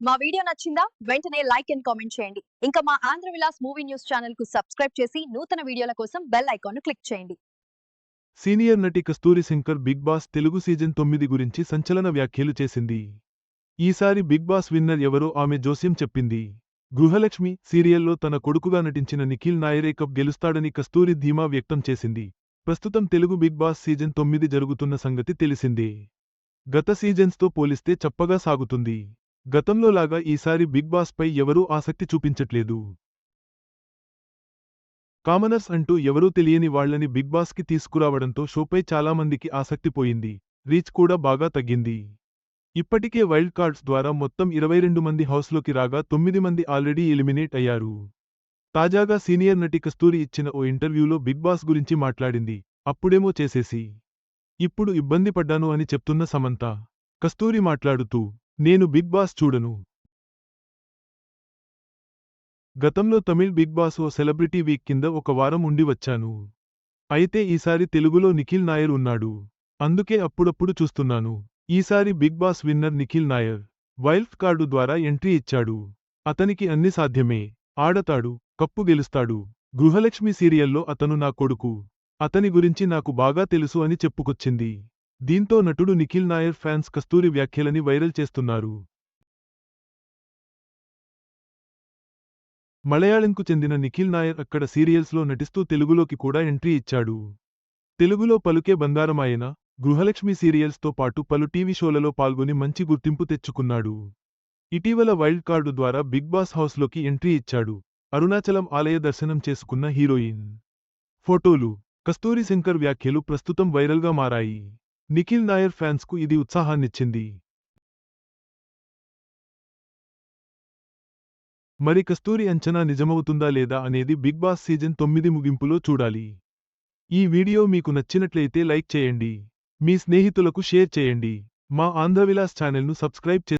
మా వీడియో నచ్చిందా? వెంటనే లైక్ అండ్ కామెంట్ చేయండి. ఇంకా మా ఆంధ్ర విలాస్ మూవీ న్యూస్ ఛానల్కు సబ్స్క్రైబ్ చేసి నూతన వీడియోల కోసం బెల్ ఐకాన్ను క్లిక్ చేయండి. సీనియర్ నటి Kasthuri Shankar Bigg Boss Telugu season తొమ్మిది గురించి సంచలన వ్యాఖ్యలు చేసింది. ఈసారి బిగ్ బాస్ విన్నర్ ఎవరో ఆమె జోస్యం చెప్పింది. గృహలక్ష్మి సీరియల్లో తన కొడుకుగా నటించిన నిఖిల్ నాయరే కప్ గెలుస్తాడని కస్తూరి ధీమా వ్యక్తం చేసింది. ప్రస్తుతం తెలుగు బిగ్ బాస్ సీజన్ తొమ్మిది జరుగుతున్న సంగతి తెలిసిందే. గత సీజన్స్తో పోలిస్తే చప్పగా సాగుతుంది. గతంలోలాగా ఈసారి బిగ్ బాస్ పై ఎవరూ ఆసక్తి చూపించట్లేదు. కామనర్స్ అంటూ ఎవరూ తెలియని వాళ్ళని బిగ్ బాస్కి తీసుకురావడంతో షోపై చాలామందికి ఆసక్తి పోయింది. రీచ్ కూడా బాగా తగ్గింది. ఇప్పటికే వైల్డ్ కార్డ్స్ ద్వారా మొత్తం ఇరవై రెండు మంది హౌస్లోకి రాగా తొమ్మిది మంది ఆల్రెడీ ఎలిమినేట్ అయ్యారు. తాజాగా సీనియర్ నటి కస్తూరి ఇచ్చిన ఓ ఇంటర్వ్యూలో బిగ్ బాస్ గురించి మాట్లాడింది. అప్పుడేమో చేసేసి ఇప్పుడు ఇబ్బంది పడ్డాను అని చెప్తున్న సమంత కస్తూరి మాట్లాడుతూ నేను బిగ్ బాస్ చూడను. గతంలో తమిళ్ బిగ్ బాస్ ఓ సెలబ్రిటీ వీక్ కింద ఒక వారం ఉండి వచ్చాను. అయితే ఈసారి తెలుగులో నిఖిల్ నాయర్ ఉన్నాడు. అందుకే అప్పుడప్పుడు చూస్తున్నాను. ఈసారి Bigg Boss winner Nikhil Nair. Wild card ద్వారా ఎంట్రీ ఇచ్చాడు. అతనికి అన్ని సాధ్యమే. ఆడతాడు కప్పు గెలుస్తాడు. గృహలక్ష్మి సీరియల్లో అతను నా కొడుకు. అతని గురించి నాకు బాగా తెలుసు అని చెప్పుకొచ్చింది. దీంతో నటుడు నిఖిల్ నాయర్ ఫ్యాన్స్ కస్తూరి వ్యాఖ్యలని వైరల్ చేస్తున్నారు. మలయాళంకు చెందిన నిఖిల్ నాయర్ అక్కడ సీరియల్స్లో నటిస్తూ తెలుగులోకి కూడా ఎంట్రీ ఇచ్చాడు. తెలుగులో పలుకే బంగారమాయన గృహలక్ష్మి సీరియల్స్తో పాటు పలు టీవీ షోలలో పాల్గొని మంచి గుర్తింపు తెచ్చుకున్నాడు. ఇటీవల వైల్డ్ కార్డు ద్వారా బిగ్ బాస్ హౌస్లోకి ఎంట్రీ ఇచ్చాడు. అరుణాచలం ఆలయ దర్శనం చేసుకున్న హీరోయిన్. ఫోటోలు కస్తూరి శంకర్ వ్యాఖ్యలు ప్రస్తుతం వైరల్గా మారాయి. నిఖిల్ నాయర్ ఫ్యాన్స్కు ఇది ఉత్సాహాన్నిచ్చింది. మరి కస్తూరి అంచనా నిజమవుతుందా లేదా అనేది బిగ్ బాస్ సీజన్ తొమ్మిది ముగింపులో చూడాలి. ఈ వీడియో మీకు నచ్చినట్లయితే లైక్ చేయండి. మీ స్నేహితులకు షేర్ చేయండి. మా ఆంధ్రవిలాస్ ఛానల్ను సబ్స్క్రైబ్ చే